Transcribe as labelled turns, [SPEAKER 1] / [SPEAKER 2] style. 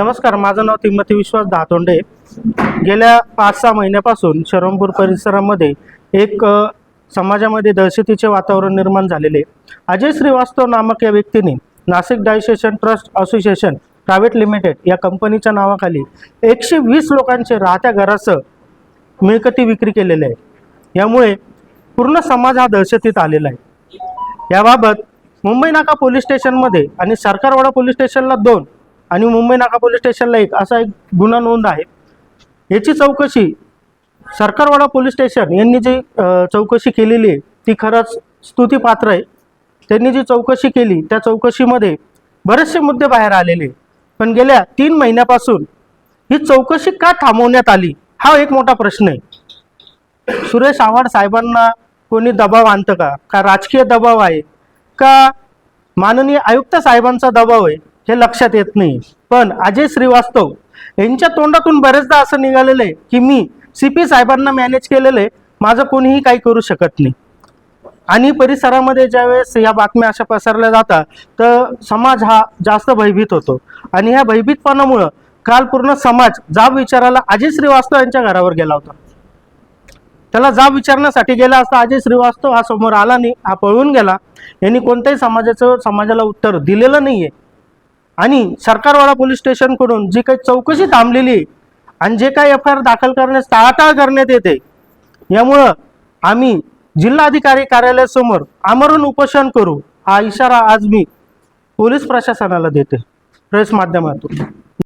[SPEAKER 1] नमस्कार माझं नाव तिमती विश्वास दहातोंडे गेल्या पाच सहा महिन्यापासून शरमपूर परिसरामध्ये एक समाजामध्ये दहशतीचे वातावरण निर्माण झालेले आहे. अजय श्रीवास्तव नामक या व्यक्तीने Nashik diocesan trust association private limited या कंपनीच्या नावाखाली एकशे वीस लोकांचे राहत्या घरासह मिळकती विक्री केलेले आहे. यामुळे पूर्ण समाज हा दहशतीत आलेला आहे. याबाबत मुंबई नाका पोलीस स्टेशनमध्ये आणि सरकारवाडा पोलीस स्टेशनला दोन आणि मुंबई नाका पोलीस स्टेशनला एक असा एक गुन्हा नोंद आहे. याची चौकशी सरकारवाडा पोलीस स्टेशन यांनी जी चौकशी केलेली आहे ती खरंच स्तुतीपात्र आहे. त्यांनी जी चौकशी केली त्या चौकशीमध्ये बरेचसे मुद्दे बाहेर आलेले पण गेल्या तीन महिन्यापासून ही चौकशी का थांबवण्यात आली हा एक मोठा प्रश्न आहे. सुरेश आव्हाड साहेबांना कोणी दबाव आणतं का? का राजकीय दबाव आहे? का माननीय आयुक्त साहेबांचा दबाव आहे हे लक्षात येत नाही. पण अजय श्रीवास्तव यांच्या तोंडातून बरेचदा असं निघालेलं आहे की मी सी पी साहेबांना मॅनेज केलेलं आहे माझं कोणीही काही करू शकत नाही. आणि परिसरामध्ये ज्यावेळेस या बातम्या अशा पसरल्या जातात तर समाज हा जास्त भयभीत होतो. आणि ह्या भयभीतपणामुळं काल पूर्ण समाज जाब विचाराला अजय श्रीवास्तव यांच्या घरावर गेला होता. त्याला जाब विचारण्यासाठी गेला असता अजय श्रीवास्तव हा समोर आला नाही हा पळून गेला. यांनी कोणत्याही समाजाचं समाजाला उत्तर दिलेलं नाहीये. आणि सरकारवाडा पोलीस स्टेशनकडून जी काही चौकशी थांबलेली आहे आणि जे काही एफ आय आर दाखल करण्यास टाळाटाळ करण्यात येते यामुळं आम्ही जिल्हाधिकारी कार्यालयासमोर आमरण उपोषण करू हा इशारा आज मी पोलीस प्रशासनाला देते प्रेस माध्यमातून.